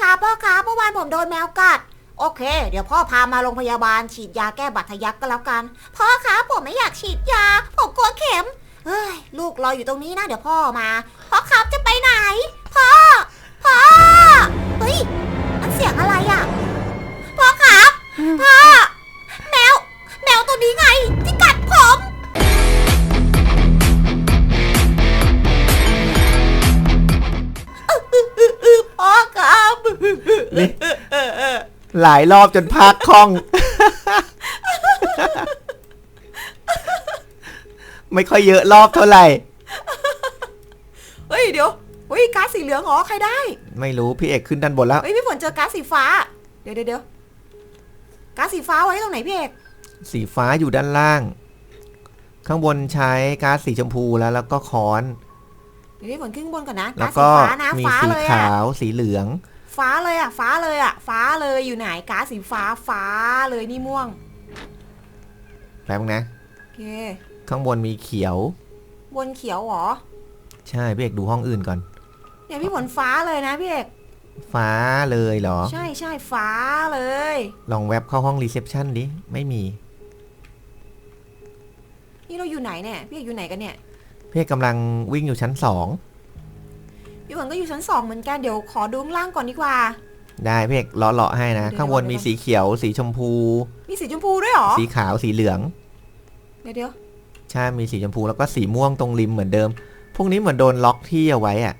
ครับพ่อครับเมื่อวานผมโดนแมวกัด โอเค เดี๋ยวพ่อพามาโรงพยาบาลฉีดยาแก้บัตรทะยักก็แล้วกัน พ่อครับผมไม่อยากฉีดยา ผมกลัวเข็ม เฮ้ย ลูกรออยู่ตรงนี้นะ เดี๋ยวพ่อมา พ่อครับจะไปไหน พ่อ หลายรอบจนพักคล่อง ไม่ค่อยเยอะรอบเท่าไหร่ เฮ้ยเดี๋ยวเฮ้ยก๊าซสีเหลืองเหรอใครได้ไม่รู้พี่เอกขึ้นด้านบนแล้ว เฮ้ยพี่ฝนเจอก๊าซสีฟ้า เดี๋ยวเดี๋ยวเดี๋ยวก๊าซสีฟ้าไว้ตรงไหนพี่เอกสีฟ้าอยู่ด้านล่าง ข้างบนใช้ก๊าซสีชมพูแล้ว แล้วก็ค้อน เดี๋ยวพี่ฝนขึ้นข้างบนก่อนนะแล้ก๊าวซสีก็ฟ้านะมีฟ้าสีเลยขาอะวสีเหลือง ฟ้าเลยอะฟ้าเลยอะฟ้าเลยอยู่ไหนก๊าซสีฟ้าฟ้าเลยนี่ม่วงแป๊บนึงนะ โอเค ข้างบนมีเขียว บนเขียวเหรอ ใช่พี่เอกดูห้องอื่นก่อน เนี่ยพี่ฝนฟ้าเลยนะพี่เอกฟ้าเลยเหรอ ใช่ใช่ฟ้าเลย ลองแว็บเข้าห้องรีเซพชันดิ ไม่มี นี่เราอยู่ไหนเนี่ยพี่เอกอยู่ไหนกันเนี่ย พี่เอกกำลังวิ่งอยู่ชั้นสองพี่ ฝนก็อยู่ชั้นสองเหมือนกันเดี๋ยวขอดูข้างล่างก่อนดีกว่า ได้พี่เอกเลาะเลาะๆให้นะ เดี๋ยวข้างบนเดี๋ยวมีสีเขียว สีชมพู มีสีชมพูด้วยเหรอสีขาวสีเหลืองเดี๋ยวเดี๋ยวใช่มีสีชมพูแล้วก็สีม่วงตรงริมเหมือนเดิม พวกนี้เหมือนโดนล็อกที่เอาไว้อะ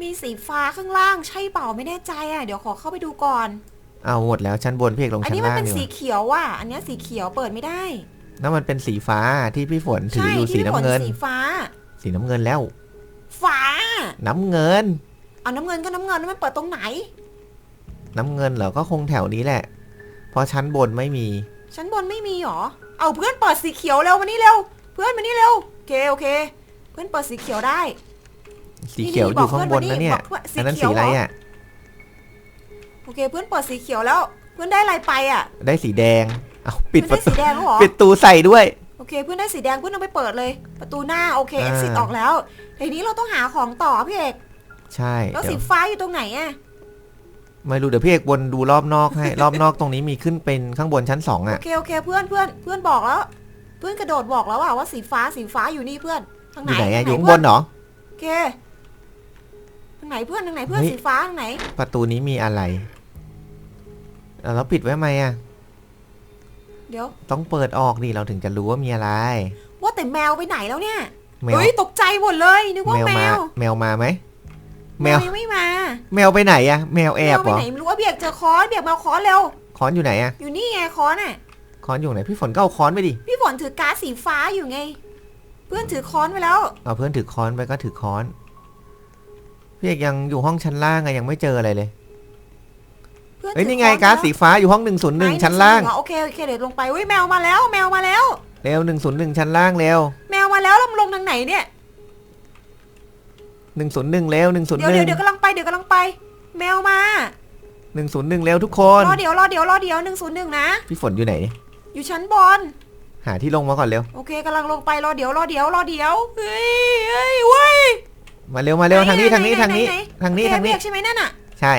มีสีฟ้าข้างล่างใช่เปล่าไม่แน่ใจอะเดี๋ยวขอเข้าไปดูก่อน เอาหมดแล้วชั้นบนพี่เอกลงอันชั้นี้นมันล่างเป็นดีกสีว่าเขียวว่ะอันเนี้ยสีเขียวเปิดไม่ได้ นั่นมันเป็นสีฟ้าที่พี่ฝนถือใช่อยู่สีที่น้ำผลเงิน สีฟ้า สีน้ำเงินแล้วฟ้า น้ำเงิน เอาน้ำเงินก็น้ำเงินแล้วมันเปิดตรงไหน น้ำเงินเหรอก็คงแถวนี้แหละ เพราะชั้นบนไม่มี ชั้นบนไม่มีหรอ เอาเพื่อนเปิดสีเขียวเร็วมานี่เร็ว เพื่อนมานี่เร็วโอเคโอเค เพื่อนเปิดสีเขียวได้ สีเขียวอยู่ข้างบนนี่นะนี่เนี่ยบอกเพื่อนสีอันนั้นเขีสียวอะไรเหรออะ โอเค เพื่อนเปิดสีเขียวแล้ว เพื่อนได้อะไรไปอะ ได้สีแดง เอาปิดเพื่อนประได้ตูสีแดงแล้วเหรอปิดตูใส่ด้วยโอ เคเพื่อนได้สีแดงเพื่อนเอาไปเปิดเลย ประตูหน้าโอเคอ่า exit ออกแล้วทีนี้เราต้องหาของต่อพี่เอกใช่แล้วเดี๋สียวฟ้าอยู่ตรงไหนอะไม่รู้เดี๋ยวพี่เอกวนดูรอบนอกให้รอบนอกตรงนี้มีขึ้นเป็นข้างบนชั้นสองโออะเคโอเคเพื่อนเพื่อนเพื่อนบอกแล้ว เพื่อนกระโดดบอกแล้วว่าว่าสีฟ้าสีฟ้าอยู่นี่เพื่อนทางอไหนยู่ไหนอะทอยู่งข้างบนเหรอโอเคทางไหนเพื่อนทางไหนเพื่อนเฮ้ยสีฟ้าทางไหน ประตูนี้มีอะไรอะแล้วปิดไว้ทำไมอะ เดี๋ยว ต้องเปิดออกดิเราถึงจะรู้ว่ามีอะไร ว่าแต่แมวไปไหนแล้วเนี่ยแมวเฮ้ยตกใจหมดเลยนึกว่าแมว แมมาวแมวมาไหมแมวยังไม่มา แมวไปไหนอะแมวแอแมบวเหไปรอไหนไม่รู้ว่าเบียกเจอค้อนเบียกมาเอาค้อนเร็วค้อนอยู่ไหนอะอยู่นี่ไงค้อนอะค้อนอยู่ไหนพี่ฝนก็เอาค้อนไปดิพี่ฝนถือการ์ดสีฟ้าอยู่ไง เพื่อนถือค้อนไปแล้วเอาเพื่อนถือค้อนไปก็ถือค้อนพี่เอกยังอยู่ห้องชั้นล่างอะยังไม่เจออะไรเลยเพื่อนเอ้ยถือนี่ไงค้อนการ์ดปสีฟ้าอยู่ห้องหนึ่งศูนย์หนึ่งไชั้นล่างเหรอโอเคโอเคเดี๋ยวลงไปเฮ้ยแมวมาแล้ว แมวมาแล้ว เร็วหนึ่งศูนย์หนึ่งชั้นล่างเร็ว แมวมาแล้วเราลงทางไหนเนี่ยหนึ่งศูนย์หนึ่งเร็วหนึ่งศูนย์เดี๋ยวหนึ่เดี๋ยวงเดี๋ยวกำลังไปเดี๋ยวกำลังไป แมวมาหนึ่งศูนย์หนึ่งเร็วทุกคนรอเดี๋ยวรอเดี๋ยวรอเดี๋ยวหนึ่งศูนย์หนึ่งนะพี่ฝนอยู่ไหนเนี่ยอยู่ชั้นบนหาที่ลงมาก่อนเร็วโอเคกำลังลงไปรอเดี๋ยวรอเดี๋ยวรอเดี๋ยวเฮ้ยเฮ้ยเว้ยมาเร็วมาเร็วทางนี้ไหนทางนี้ไหนทางนี้ไหนทางนี้โอเคทางนี้เรียกใช่ไหมนั่นน่ะใช่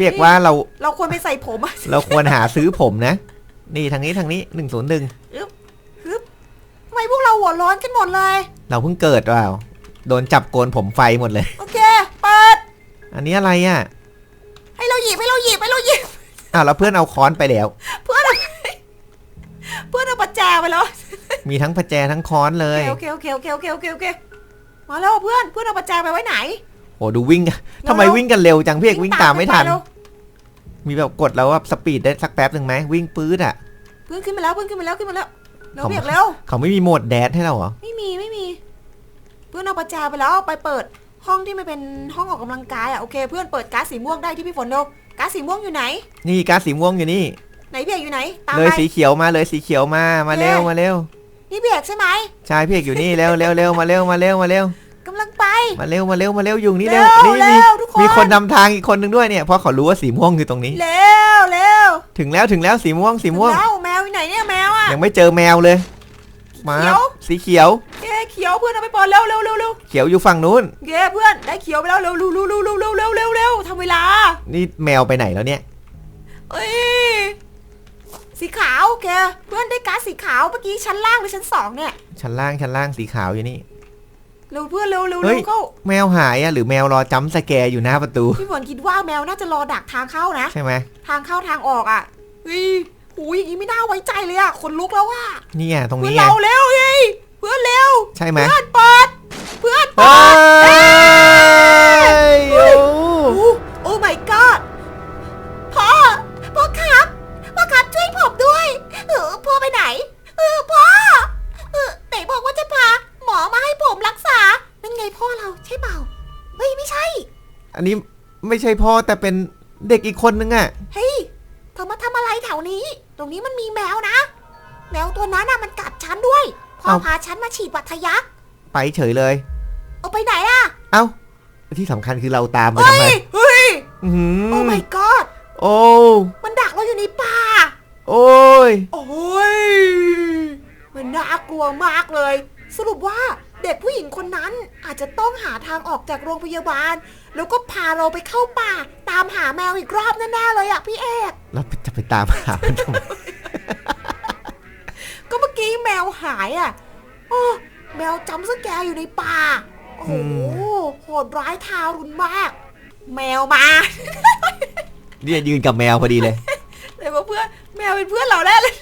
พี่เอกว่าเราเราควรไปใส่ผมอะเราควรหาซื้อผมนะ นี่ทางนี้ทางนี้หนึ่งศูนย์หนึ่งทำไมพวกเราหัวร้อนกันหมดเลย เราเพิ่งเกิดว่าวโดนจับโกนผมไฟหมดเลย โอเค เปิด อันนี้อะไรอะ ให้เราหยิบให้เราหยิบให้เราหยิบอ้าวแล้วเพื่อนเอาค้อนไปแล้ว เพื่อนเอาเพื่อนเอาประแจไปแล้ว มีทั้งประแจทั้งค้อนเลย โอเคโอเคโอเคโอเคโอเคโอเคมาแล้วเพื่อนเพื่อนเอาประแจไปไว้ไหน โอ้ดูวิ่งทำไมวิ่งกันเร็วจังพี่เอกวิ่งตามไม่ทันเร็วมีแบบกดแล้วว่าสปีดได้สักแป๊บหนึ่งไหมวิ่งปื๊ดอะเพื่อนขึ้นมาแล้วเพื่อนขึ้นมาแล้วขึ้นมาแล้วเร็วขอบเบียกเร็วเขาไม่มีโหมดแดดให้เราเหรอไม่มีไม่มีเพื่อนเอาประแจไปแล้วไปเปิดห้องที่มันเป็นห้องออกกำลังกายอะโอเคเพื่อนเปิดก๊าซสีม่วงได้ที่พี่ฝนเร็วก๊าซสีม่วงอยู่ไหน นี่ก๊าซสีม่วงอยู่นี่ ไหนเบียกอยู่ไหนตามเลยไปสีเขียวมาเลยสีเขียวมามาเร็วเย้มาเร็วนี่เบียกใช่ไหมใช่พี่เอกอยู่นี่เร็วเร็วเร็วมาเร็วมาเร็วมาเร็ว กำลังไป มาเร็วมาเร็วมาเร็วอยู่นี่เร็เร็ววนี่เร็มีวทุกคน มีคนนำทางอีกคนหนึ่งด้วยเนี่ยเพราะเขารู้ว่าสีม่วงอยู่ตรงนี้ เร็วเร็วถึงแล้วถึงแล้วสีม่วงสีม่วง แล้วแมวอยู่ไหนเนี่ยแมวอะ ยังไม่เจอแมวเลยโอเคมาเขียว สีเขียว เย้เขียวเพื่อนเอาไปปอนเร็วเร็วเร็วเร็วเขียวอยู่ฝั่งนู้น เย้เพื่อนได้เขียวไปแล้วเร็วเร็วเร็วเร็วเร็วเร็วเร็วเร็วเร็วทำเวลา นี่แมวไปไหนแล้วเนี่ย เอ้ยสีขาวแกเพื่อนได้การดสีขาวเมื่อกี้ชั้นล่างหรือชั้นสองเนี่ย ชั้นล่างชั้นล่างสีขาวอยู่นี่ เร็วเพื่อนเร็วเร็วเฮ้เร็ยวเข้าแมวหายอะหรือแมวรอจัมป์สแกร์อยู่หน้าประตู พี่ฝนคิดว่าแมวน่าจะรอดักทางเข้านะ ใช่ไหมทางเข้าทางออกอะเฮ้ยหูยอย่างนี้ไม่น่าไว้ใจเลยอะขนลุกแล้วว่ะนี่ไงตรงเพื่อนนี้ไงเราเร็วเฮ้ยเพื่อนเร็วใช่ไหมเพื่อนเปิด เพื่อนเฮ้เไงพ่อเราใช่เปล่าเฮ้ยไม่ใช่ อันนี้ไม่ใช่พ่อแต่เป็นเด็กอีกคนนึงอะเฮ้ยเธอมาทำอะไรแถวนี้ ตรงนี้มันมีแมวนะ แมวตัวนั้นน่ะมันกัดฉันด้วยพ่อพาฉันมาฉีดบัตรทะยักไปเฉยเลย เอาไปไหนอะเอ้าที่สำคัญคือเราตามไปเฮ้ทำไมยเฮ้ยอื้อหือโอ้ my god โอ้มันดักเราอยู่ในป่า โอ้ย โอ้ย มันน่ากลัวมากเลย สรุปว่า เด็กผู้หญิงคนนั้นอาจจะต้องหาทางออกจากโรงพยาบาล แล้วก็พาเราไปเข้าป่า ตามหาแมวอีกรอบแน่ๆเลยอะพี่เอกเราจะไปตามหามันทำไมก็เมื่อกี้แมวหายอะโอ้แมวจำสแกร์อยู่ในป่า โอ้โหโหดร้ายทารุณมาก แมวมาเนี่ยยืนกับแมวพอดีเลยเลยว่าเพื่อนแมวเป็นเพื่อนเราแน่เลย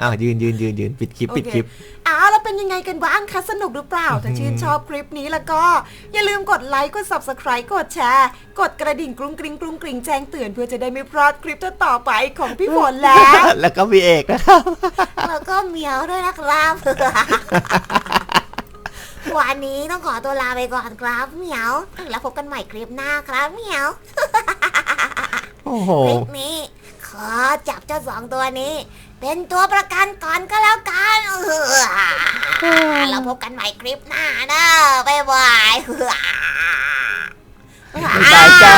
อ้าวยืนยืนยืนยืนปิดคลิปปิดคลิปอ้าวแล้ว เป็นยังไงกันบ้างคะสนุกหรือเปล่า ถ้าชื่นชอบคลิปนี้แล้วก็ อย่าลืมกดไลค์กด subscribe กดแชร์ กดกระดิ่งกรุ้งกริ้งกรุ้งกริ้งแจ้งเตือนเพื่อจะได้ไม่พลาดคลิปต่อๆไปของพี่ฝนแล้ว แล้วก็มีเอกนะครับ แล้วก็เหมียวด้วยนะครับวันนี้ต้องขอตัวลาไปก่อนครับเหมียว แล้วพบกันใหม่คลิปหน้าครับเหมียว โอ้โหคลิปนี้ข อจับเจ้าสองตัวนี้ เป็นตัวประกันก่อนก็แล้วกันเออเราพบกันใหม่คลิปหน้านะบ๊ายบายตายจ้า